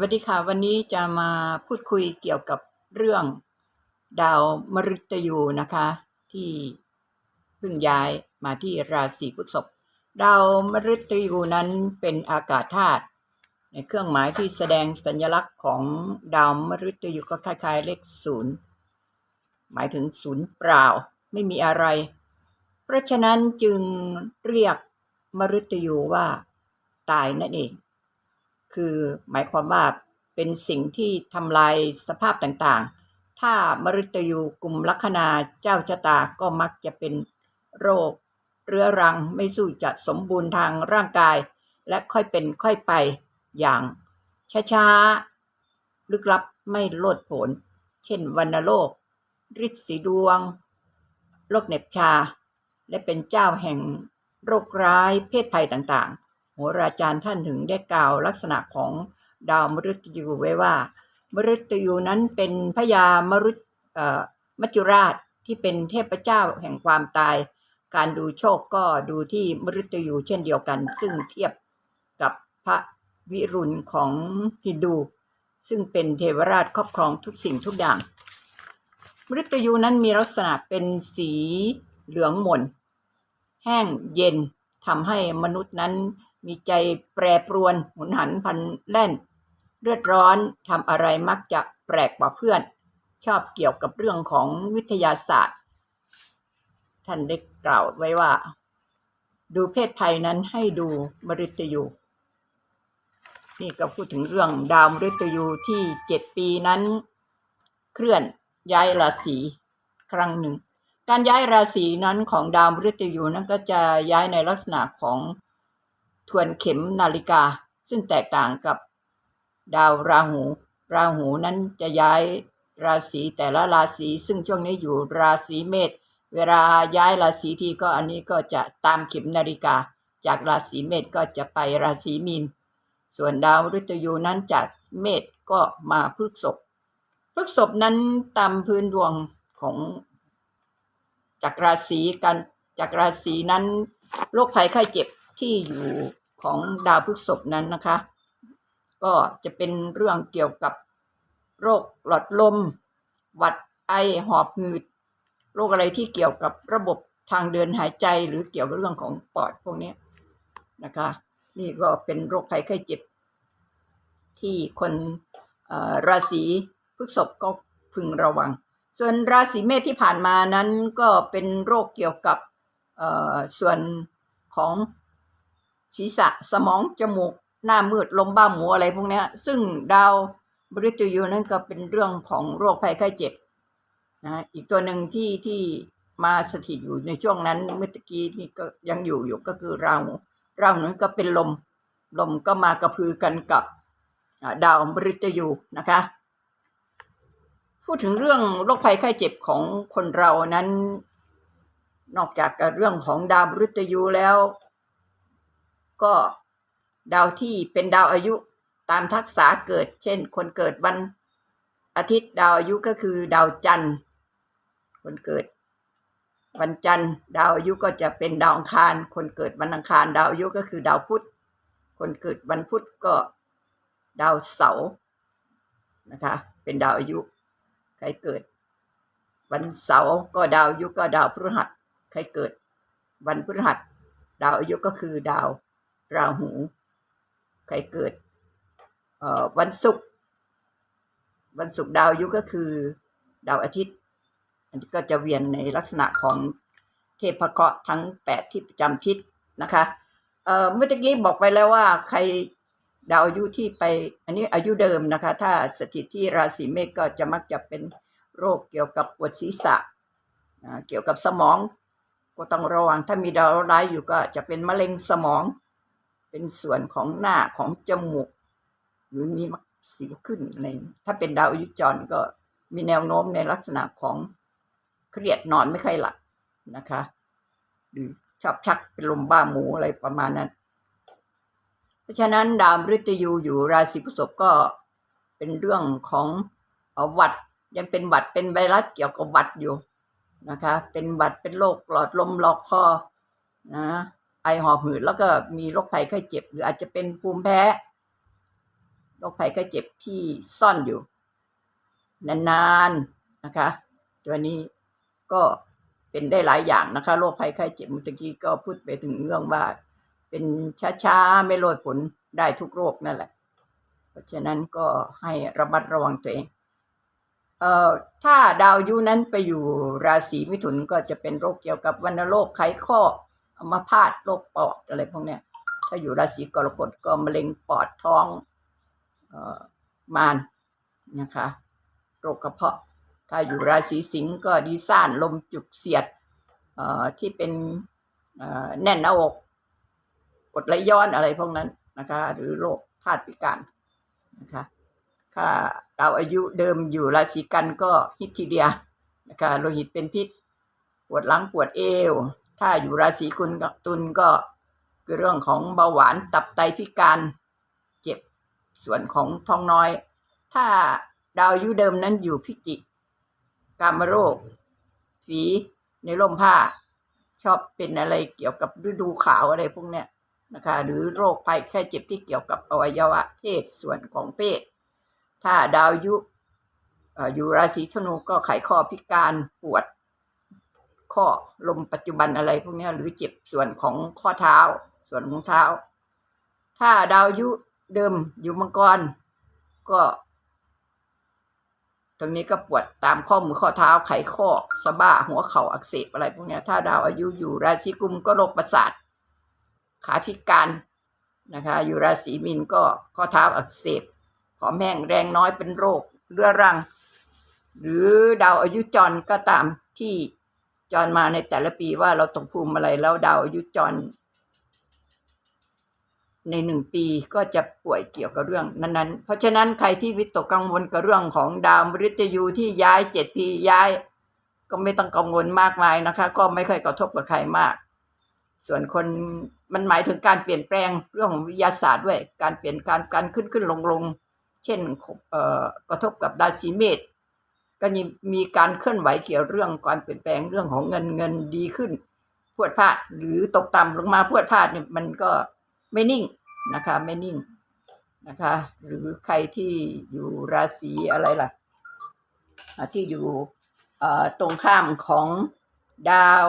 วัสดีค่ะ วันนี้จะมาพูดคุยเกี่ยวกับเรื่องดาวมฤตยูนะคะ ที่เพิ่งย้ายมาที่ราศีพฤษภดาวมฤตยูนั้นเป็นอากาศธาตุในเครื่องหมายที่แสดงสัญลักษณ์ของดาวมฤตยูก็คล้ายๆเลขศูนย์หมายถึงศูนย์เปล่าไม่มีอะไร เพราะฉะนั้นจึงเรียกมฤตยูว่าตายนั่นเอง คือหมายความว่าเป็นสิ่งที่ทำลายสภาพต่างๆ ถ้ามฤตยูกลุ่มลัคนาเจ้าชะตาก็มักจะเป็นโรค เรื้อรังไม่สู้จะสมบูรณ์ทางร่างกาย และค่อยเป็นค่อยไปอย่างช้าๆ ลึกลับไม่โลดผนเช่นวัณโรคฤทธิ์สีดวง โรคเหน็บชา และเป็นเจ้าแห่งโรคร้ายเพศภัยต่างๆ โหราจารย์ท่านถึงได้กล่าวลักษณะของดาวมฤตยูไว้ว่า มฤตยูนั้นเป็นพญามฤตมัจจุราชที่เป็นเทพเจ้าแห่งความตาย การดูโชคก็ดูที่มฤตยูเช่นเดียวกัน ซึ่งเทียบกับพระวิรุณของฮินดู ซึ่งเป็นเทวราชครอบครองทุกสิ่งทุกอย่าง มฤตยูนั้นมีลักษณะเป็นสีเหลืองหม่น แห้งเย็นทำให้มนุษย์นั้น มีใจแปรปรวนหมุนหันพลันแล่น เลือดร้อนทำอะไรมักจะแปลกกว่าเพื่อน ชอบเกี่ยวกับเรื่องของวิทยาศาสตร์ ท่านได้กล่าวไว้ว่า ดูเพศภัยนั้นให้ดูมฤตยู นี่ก็พูดถึงเรื่องดาวมฤตยูที่เจ็ดปีนั้น เคลื่อนย้ายราศีครั้งหนึ่ง การย้ายราศีนั้นของดาวมฤตยูนั้นก็จะย้ายในลักษณะของ ทวนเข็มนาฬิกา ซึ่งแตกต่างกับดาวราหู ราหูนั้นจะย้ายราศีแต่ละราศีซึ่งช่วงนี้อยู่ราศีเมษเวลาย้ายราศีทีก็อันนี้ก็จะตามเข็มนาฬิกา จากราศีเมษก็จะไปราศีมีน ส่วนดาวฤตยูนั้นจากเมษก็มาพฤกษภพฤกษภนั้นตามพื้นดวงของจากราศีกันจากราศีนั้นโรคภัยไข้เจ็บ ที่อยู่ของดาวพฤษภนั้นนะคะ ก็จะเป็นเรื่องเกี่ยวกับโรคหลอดลม หวัดไอหอบหืด โรคอะไรที่เกี่ยวกับระบบทางเดินหายใจหรือเกี่ยวกับเรื่องของปอดพวกนี้นะคะ นี่ก็เป็นโรคภัยไข้เจ็บ ที่คนราศีพฤษภก็พึงระวัง ส่วนราศีเมษที่ผ่านมานั้นก็เป็นโรคเกี่ยวกับส่วนของ ศีรษะสมองจมูก หน้ามืดลมบ้าหมูอะไรพวกนี้ซึ่งดาวบริตยูนั้นก็เป็นเรื่องของโรคภัยไข้เจ็บนะอีกตัวหนึ่งที่ที่มาสถิตอยู่ในช่วงนั้นเมื่อตะกี้นี่ก็ยังอยู่อยู่ก็คือราหูราหนั้นก็เป็นลมลมก็มากระพือกันกับดาวบริตยูนะคะ พูดถึงเรื่องโรคภัยไข้เจ็บของคนเรานั้น นอกจากเรื่องของดาวบริตยูแล้ว ก็ดาวที่เป็นดาวอายุตามทักษะเกิด เช่น คนเกิดวันอาทิตย์ดาวอายุก็คือดาวจันทร์ คนเกิดวันจันทร์ ดาวอายุก็จะเป็นดาวอังคาร คนเกิดวันอังคาร ดาวอายุก็คือดาวพุธ คนเกิดวันพุธก็ดาวเสาร์นะคะ เป็นดาวอายุ ใครเกิด วันเสาร์ก็ดาวอายุก็ดาวพฤหัส ใครเกิด วันพฤหัส ดาวอายุก็คือดาว ราหู ใครเกิดวันศุกร์วันศุกร์ดาวยุก็คือดาวอาทิตย์ อันนี้ก็จะเวียนในลักษณะของเทพเคราะห์ทั้งแปดที่ประจำทิศนะคะเมื่อกี้บอกไปแล้วว่าใครดาวอายุที่ไป อันนี้อายุเดิมนะคะ ถ้าสถิตที่ราศีเมษก็จะมักจะเป็นโรคเกี่ยวกับปวดศีรษะ เกี่ยวกับสมอง ก็ต้องระวังถ้ามีดาวร้ายอยู่ก็จะเป็นมะเร็งสมอง เป็นส่วนของหน้าของจมูก หรือมีสิวขึ้นอะไรถ้าเป็นดาวอายุจรก็มีแนวโน้มในลักษณะของเครียดนอนไม่ค่อยหลับนะคะ หรือชอบชักเป็นลมบ้าหมูอะไรประมาณนั้น เพราะฉะนั้นดาวมฤตยูอยู่ราศีพฤษภก็เป็นเรื่องของหวัดยังเป็นหวัดเป็นไวรัสเกี่ยวกับหวัดอยู่นะคะ เป็นหวัดเป็นโรคหลอดลมหลอกคอนะ ไอหอบหืดแล้วก็มีโรคภัยไข้เจ็บ หรืออาจจะเป็นภูมิแพ้โรคภัยไข้เจ็บที่ซ่อนอยู่ นานๆนะคะ ตัวนี้ก็เป็นได้หลายอย่างนะคะโรคภัยไข้เจ็บเมื่อกี้ก็พูดไปถึงเรื่องว่า เป็นช้าๆไม่โรยผลได้ทุกโรคนั่นแหละ เพราะฉะนั้นก็ให้ระมัดระวังตัวเองเอ่อถ้าดาวยุนั้นไปอยู่ราศีมิถุนก็จะเป็นโรคเกี่ยวกับวัณโรคไขข้อ อัมพาตโรคปอดอะไรพวกเนี้ย ถ้าอยู่ราศีกรกฎก็มะเร็งปอดท้องเอ่อมานนะคะโรคกระเพาะ ถ้าอยู่ราศีสิงห์ก็ดีซ่านลมจุกเสียดเอ่อที่เป็นเอ่อแน่นหน้าอกกดไหลย้อนอะไรพวกนั้นนะคะ หรือโรคธาตุพิการนะคะถ้าเราอายุเดิมอยู่ราศีกันก็ฮิตทีเดียนะคะโลหิตเป็นพิษ ปวดหลังปวดเอว ถ้าอยู่ราศีกุลกับตุลก็คือเรื่องของเบาหวานตับไตพิการเจ็บส่วนของท้องน้อย ถ้าดาวอายุเดิมนั้นอยู่พิจิกกามโรค ฝีในร่มผ้า ชอบเป็นอะไรเกี่ยวกับฤดูขาวอะไรพวกเนี้ยนะคะหรือโรคภัยแค่เจ็บที่เกี่ยวกับอวัยวะเพศส่วนของเพศ ถ้าดาวยุอยู่ราศีธนูก็ไขข้อพิการปวด ข้อลมปัจจุบันอะไรพวกนี้หรือเจ็บส่วนของข้อเท้า ส่วนของเท้า ถ้าดาวยุเดิมอยู่มังกร ก็ตรงนี้ก็ปวดตามข้อมือข้อเท้าไขข้อสะบ้าหัวเข่าอักเสบอะไรพวกนี้ถ้าดาวอายุอยู่ราศีกุมก็โรคประสาท ขาพิการนะคะ อยู่ราศีมีนก็ข้อเท้าอักเสบผอแห้งแรงน้อยเป็นโรคเรื้อรัง หรือดาวอายุจรก็ตามที่ จรมาในแต่ละปีว่าเราตกภูมิอะไรแล้วดาวอายุจร ในหนึ่งปีก็จะป่วยเกี่ยวกับเรื่องนั้นๆ เพราะฉะนั้นใครที่วิตกกังวลกับเรื่องของดาวมฤตยูที่ย้ายเจ็ดปีย้าย ก็ไม่ต้องกังวลมากมายนะคะ ก็ไม่ค่อยกระทบกับใครมาก ส่วนคนมันหมายถึงการเปลี่ยนแปลงเรื่องของวิทยาศาสตร์ด้วย การเปลี่ยนการการขึ้นขึ้นลงลงเช่นเอ่อกระทบกับราศีเมษ ก็มีมีการเคลื่อนไหวเกี่ยวเรื่องการเปลี่ยนแปลงเรื่องของเงินเงินดีขึ้นพวดพลาดหรือตกต่ำลงมาพวดพลาดเนี่ยมันก็ไม่นิ่งนะคะไม่นิ่งนะคะ หรือใครที่อยู่ราศีอะไรล่ะ ที่อยู่ตรงข้ามของดาว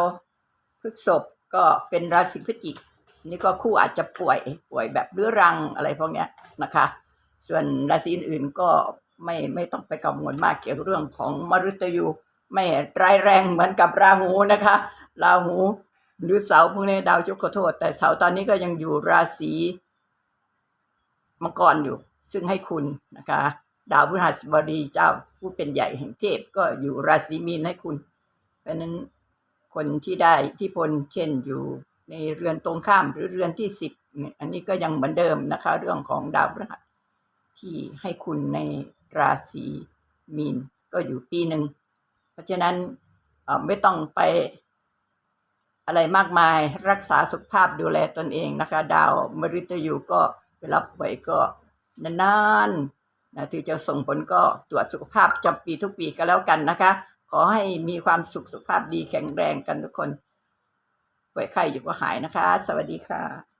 พฤกษภก็เป็นราศีพฤศจิก นี่ก็คู่อาจจะป่วยป่วยแบบเรื้อรังอะไรพวกเนี้ยนะคะ ส่วนราศีอื่นๆก็ ไม่ไม่ต้องไปกังวลมากเกี่ยวกับเรื่องของมฤตยูไม่ร้ายแรงเหมือนกับราหูนะคะราหูหรือเสาพวกนี้ดาวจุกขอโทษ แต่เสาตอนนี้ก็ยังอยู่ราศีมังกรอยู่ ซึ่งให้คุณนะคะ ดาวพฤหัสบดีเจ้าผู้เป็นใหญ่แห่งเทพก็อยู่ราศีมีนให้คุณ เพราะนั้นคนที่ได้ที่พลเช่นอยู่ในเรือนตรงข้ามหรือเรือนที่สิบเนี่ยอันนี้ก็ยังเหมือนเดิมนะคะ เรื่องของดาวพฤหัสที่ให้คุณใน ราศีมีนก็อยู่ปีหนึ่ง เพราะฉะนั้นไม่ต้องไปอะไรมากมายรักษาสุขภาพดูแลตนเองนะคะ ดาวมฤตยูก็เวลาป่วยก็นานๆนะที่จะส่งผลก็ตรวจสุขภาพจำปีทุกปีก็แล้วกันนะคะ ขอให้มีความสุขสุขภาพดีแข็งแรงกันทุกคนป่วยไข้อยู่ก็หายนะคะ สวัสดีค่ะ